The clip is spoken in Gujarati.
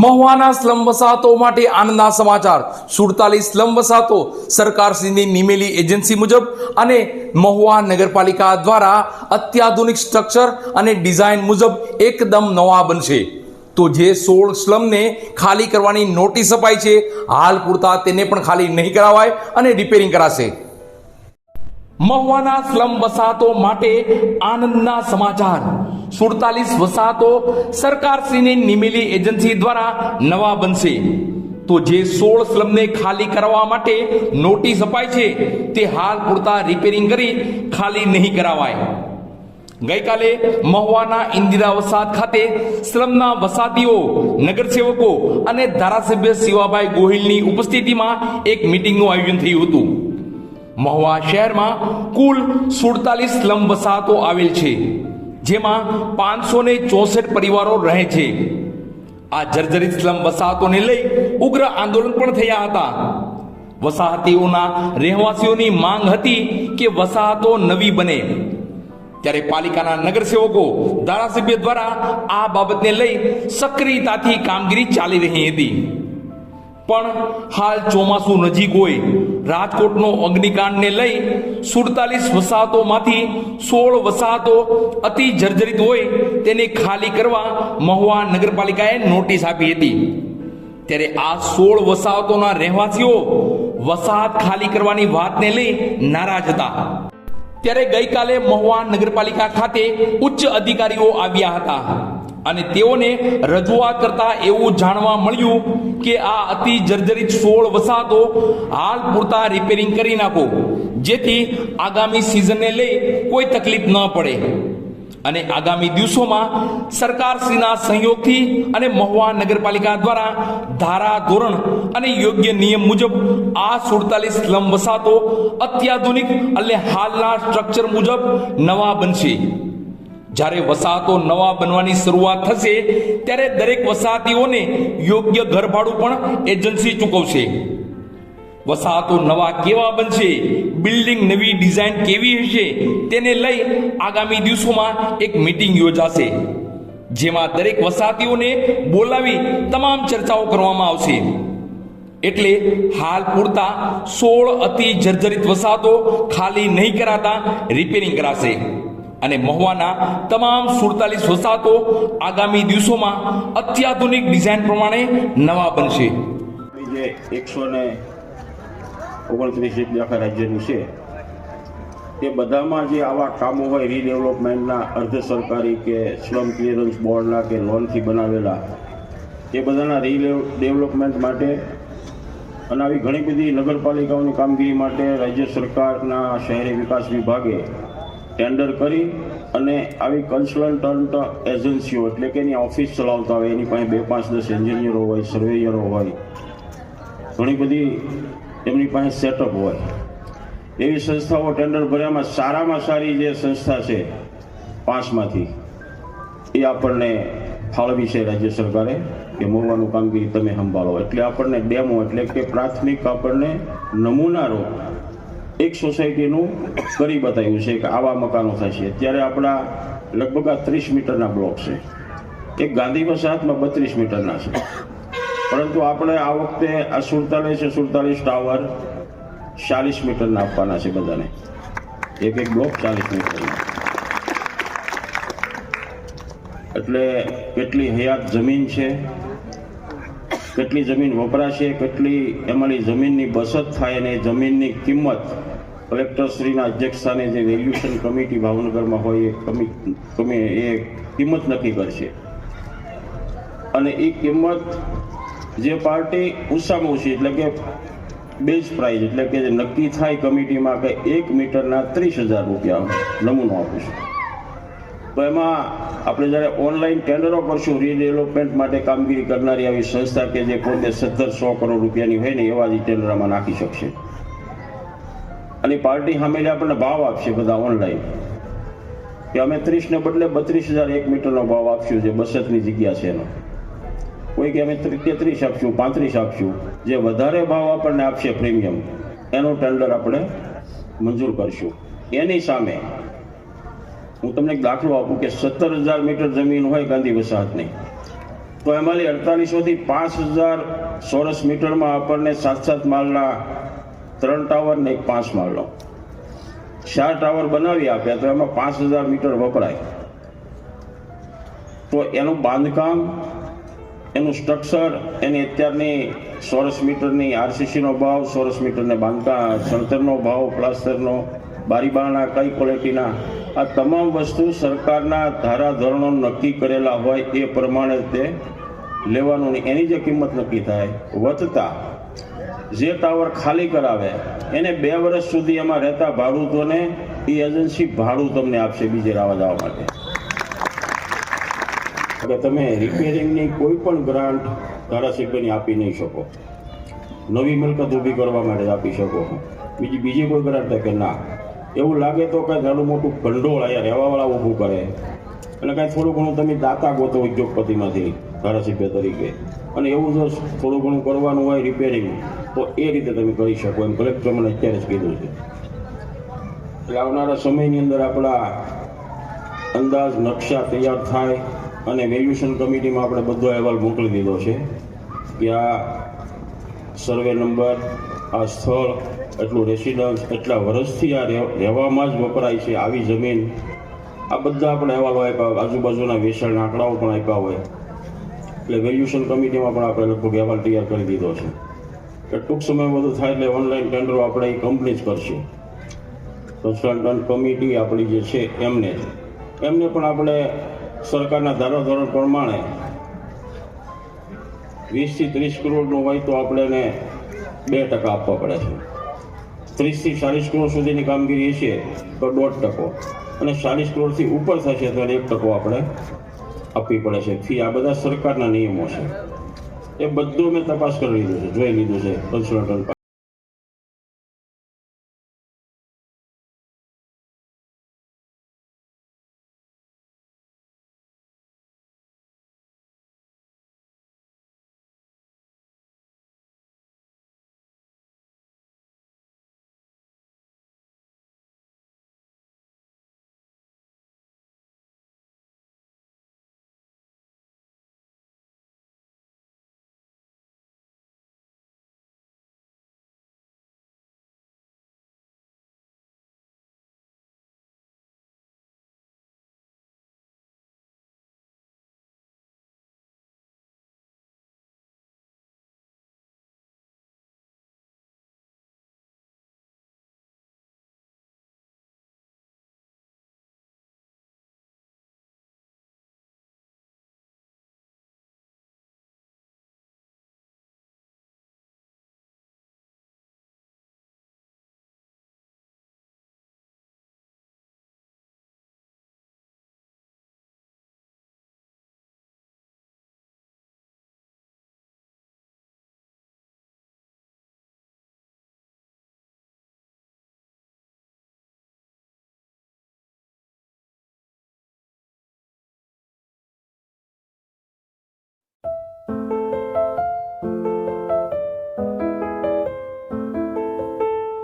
મહુવાના સ્લમ વસાહતો માટે આનંદના સમાચાર. સુડતાલીસ સ્લમ વસાહતો સરકારશ્રીની નિમેલી એજન્સી મુજબ અને મહુવા નગરપાલિકા દ્વારા અત્યાધુનિક સ્ટ્રક્ચર અને ડિઝાઇન મુજબ એકદમ નવા બનશે. તો જે સોળ સ્લમને ખાલી કરવાની નોટિસ અપાઈ છે, હાલ પૂરતા તેને પણ ખાલી નહીં કરાવાય અને રિપેરિંગ કરાશે. મહુવાના સ્લમ વસાહતો માટે આનંદના સમાચાર. સુડતાલીસ વસાહતો સરકારશ્રીની નિમેલી એજન્સી દ્વારા નવા બનશે. તો જે સોળ સ્લમને ખાલી કરવા માટે નોટિસ અપાય છે, તે હાલ પૂરતા રિપેરિંગ કરી ખાલી નહીં કરાવાય. ગઈકાલે મહુવાના ઇન્દિરા વસાહત ખાતે સ્લમના વસાતીઓ નગરસેવકો અને ધારાસભ્ય શિવાભાઈ ગોહિલની ઉપસ્થિતિમાં એક મીટિંગનું આયોજન થયું હતું. મહુવા શહેરમાં કુલ સુડતાલીસ સ્લમ વસાહતો આવેલ છે. જેમાં પાંચસો ને ચોસઠ પરિવારો રહે છે. આ જર્જરિત સ્લમ વસાહતોને લઈ ઉગ્ર આંદોલન પણ થયા હતા. વસાહતીઓના રહેવાસીઓની માંગ હતી કે વસાહતો નવી બને. ત્યારે પાલિકાના નગરસેવકો, ધારાસભ્ય દ્વારા આ બાબતને લઈ સક્રિયતાથી કામગીરી ચાલી રહી હતી. પણ હાલ ચોમાસું નજીક હોય રાજકોટનો અગ્નિકાંડને લઈ સુડતાલીસ વસાહતોમાંથી સોળ વસાહતો અતિ જર્જરિત હોય તેને ખાલી કરવા મહુવા નગરપાલિકાએ નોટિસ આપી હતી. ત્યારે આ સોળ વસાહતોના રહેવાસીઓ વસાહત ખાલી કરવાની વાતને લઈ નારાજ હતા. ત્યારે ગઈકાલે મહુવા નગરપાલિકા ખાતે ઉચ્ચ અધિકારીઓ આવ્યા હતા. અને તેઓને રજૂઆત કરતા એવું જાણવા મળ્યું કે આ અતિ જર્જરિત સોળ વસાહતો હાલ પૂરતા રિપેરિંગ કરી નાખો. જેથી આગામી સિઝનને લઈ કોઈ તકલીફ ન પડે. અને આગામી દિવસોમાં સરકારશ્રીના સહયોગથી અને મહુવા નગરપાલિકા દ્વારા ધારા ધોરણ અને યોગ્ય નિયમ મુજબ આ સુડતાલીસ સ્લમ વસાતો અત્યાધુનિક એટલે હાલના સ્ટ્રક્ચર મુજબ નવા બનશે. જ્યારે વસાહતો નવા બનવાની શરૂઆત થશે, ત્યારે દરેક વસાહતીઓને યોગ્ય ઘર ભાડું પણ એજન્સી ચૂકવશે. વસાહતો નવા કેવા બનશે, બિલ્ડિંગ નવી ડિઝાઇન કેવી હશે, તેને લઈ આગામી દિવસોમાં એક મીટિંગ યોજાશે, જેમાં દરેક વસાહતીઓને બોલાવી તમામ ચર્ચાઓ કરવામાં આવશે. એટલે હાલ પૂરતા સોળ અતિ જર્જરિત વસાહતો ખાલી નહીં કરાતા રિપેરિંગ કરાશે. અને મહુવાના તમામ સુડતાલીસ વસાહતો આગામી દિવસોમાં અત્યાધુનિક ડિઝાઇન પ્રમાણે નવા બનશે. જે એકસો ને ઓગણત્રીસ આખા રાજ્યનું છે, એ બધામાં જે આવા કામો હોય રીડેવલપમેન્ટના અર્ધ સરકારી કે સ્લમ ક્લિયરન્સ બોર્ડના કે લોનથી બનાવેલા, એ બધાના રીડેવલપમેન્ટ માટે અને આવી ઘણી બધી નગરપાલિકાઓની કામગીરી માટે રાજ્ય સરકારના શહેરી વિકાસ વિભાગે ટેન્ડર કરી અને આવી કન્સલ્ટન્ટ એજન્સીઓ એટલે કે એની ઓફિસ ચલાવતા હોય, એની પાસે બે પાંચ દસ એન્જિનિયરો હોય સર્વેયરો હોય, ઘણી બધી એમની પાસે સેટઅપ હોય. એવી સંસ્થાઓ ટેન્ડર ભર્યામાં સારામાં સારી જે સંસ્થા છે, પાંચમાંથી, એ આપણને ફાળવી છે રાજ્ય સરકારે કે મોવાનું કામગીરી તમે સંભાળો. એટલે આપણને ડેમો, એટલે કે પ્રાથમિક આપણને નમૂનારૂપ એક સોસાયટીનું કરી બતાવ્યું છે કે આવા મકાનો થશે ત્યારે આપણા લગભગ આ ત્રીસ મીટરના બ્લોક છે. એક ગાંધી વસાહતમાં બત્રીસ મીટરના છે. પરંતુ આપણે આ વખતે આ સુડતાલીસ સુડતાલીસ ટાવર ચાલીસ મીટરના આપવાના છે બધાને. એક એક બ્લોક ચાલીસ મીટરના. એટલે કેટલી હયાત જમીન છે, કેટલી જમીન વપરાશે, કેટલી એમાંની જમીનની બચત થાય અને જમીનની કિંમત કલેક્ટરશ્રીના અધ્યક્ષસ્થાને જે વેલ્યુએશન કમિટી ભાવનગરમાં હોય એ એ કિંમત નક્કી કરશે. અને એ કિંમત જે પાર્ટી ઓછામાં ઓછી એટલે કે બેઝ પ્રાઇઝ એટલે કે જે નક્કી થાય કમિટીમાં કે એક મીટરના ત્રીસ હજાર રૂપિયા નમૂનો આપીશું તો એમાં આપણે જ્યારે ઓનલાઈન ટેન્ડરો કરશું રીડેવલપમેન્ટ માટે કામગીરી કરનારી આવી સંસ્થા કે જે પોતે સત્તર સો કરોડ રૂપિયાની હોય ને એવા જ ટેન્ડરમાં નાખી શકશે. અને પાર્ટી સામે આપણને ભાવ આપશે બધા ઓનલાઈન કે અમે ત્રીસને બદલે બત્રીસ હજાર એક મીટરનો ભાવ આપશું જે બસતની જગ્યા છે એનો. કોઈ કે અમે તેત્રીસ આપશું, પાંત્રીસ આપશું, જે વધારે ભાવ આપણને આપશે પ્રીમિયમ એનું ટેન્ડર આપણે મંજૂર કરશું. એની સામે હું તમને એક દાખલો આપું કે સત્તર હજાર મીટર જમીન હોય ગાંધી વસાહતની, તો એમાંથી અડતાલીસોથી પાંચ હજાર ચોરસ મીટરમાં આપણને સાત સાત માળના ત્રણ ટાવર ને એક પાંચ માળનો. ચાર ટાવર બનાવી આપ્યા તો એમાં પાંચ હજાર મીટર વપરાય. તો એનું બાંધકામ, એનું સ્ટ્રક્ચર એની અત્યારની સોરસ મીટરની આરસીસીનો ભાવ સોરસ મીટરને બાંધકામ ચણતરનો ભાવ, પ્લાસ્ટરનો બારીબારણા કઈ ક્વોલિટીના આ તમામ વસ્તુ સરકારના ધારાધોરણો નક્કી કરેલા હોય એ પ્રમાણે તે લેવાનું એની જે કિંમત નક્કી થાય, વધતા જે ટાવર ખાલી કરાવે, એને બે વર્ષ સુધી એમાં રહેતા ભાડૂતોને એ એજન્સી ભાડું તમને આપશે બીજે રાવા જવા માટે. કે તમે રિપેરિંગની કોઈ પણ ગ્રાન્ટ ધારાસભ્યની આપી નહીં શકો. નવી મિલકત ઊભી કરવા માટે આપી શકો. બીજી બીજી કોઈ ગ્રાન્ટ કે ના. એવું લાગે તો કાંઈ નાનું મોટું ભંડોળ અહીંયા રહેવાવાળા ઊભું કરે. અને કાંઈ થોડું ઘણું તમે દાતા ગોતો ઉદ્યોગપતિમાંથી ધારાસભ્ય તરીકે. અને એવું જો થોડું ઘણું કરવાનું હોય રિપેરિંગ તો એ રીતે તમે કરી શકો એમ. કલેક્ટર મને અત્યારે જ કીધું છે. એટલે આવનારા સમયની અંદર આપણા અંદાજ, નકશા તૈયાર થાય અને વેલ્યુશન કમિટીમાં આપણે બધો અહેવાલ મોકલી દીધો છે કે આ સર્વે નંબર, આ સ્થળ, એટલું રેસિડન્સ એટલા વર્ષથી આ રહે- રહેવામાં જ વપરાય છે આવી જમીન. આ બધા આપણે અહેવાલો આપ્યા. આજુબાજુના વેચાણના આંકડાઓ પણ આપ્યા હોય. એટલે વેલ્યુશન કમિટીમાં પણ આપણે લગભગ અહેવાલ તૈયાર કરી દીધો છે. કે ટૂંક સમયમાં બધું થાય એટલે ઓનલાઈન ટેન્ડરો આપણે એ કંપની જ કરશે. કન્સલ્ટન્ટ કમિટી આપણી જે છે એમને. એમને પણ આપણે સરકારના ધારાધોરણ પ્રમાણે વીસથી ત્રીસ કરોડનું હોય તો આપણે એને બે ટકા આપવા પડે છે. ત્રીસથી ચાલીસ કરોડ સુધીની કામગીરી છે તો દોઢ ટકો. અને ચાલીસ કરોડથી ઉપર થશે તો એક ટકો આપણે આપવી પડે છે. ફી આ બધા સરકારના નિયમો છે. એ બધું મેં તપાસ કરી લીધું છે જોઈ લીધું છે કન્સલ્ટન્ટ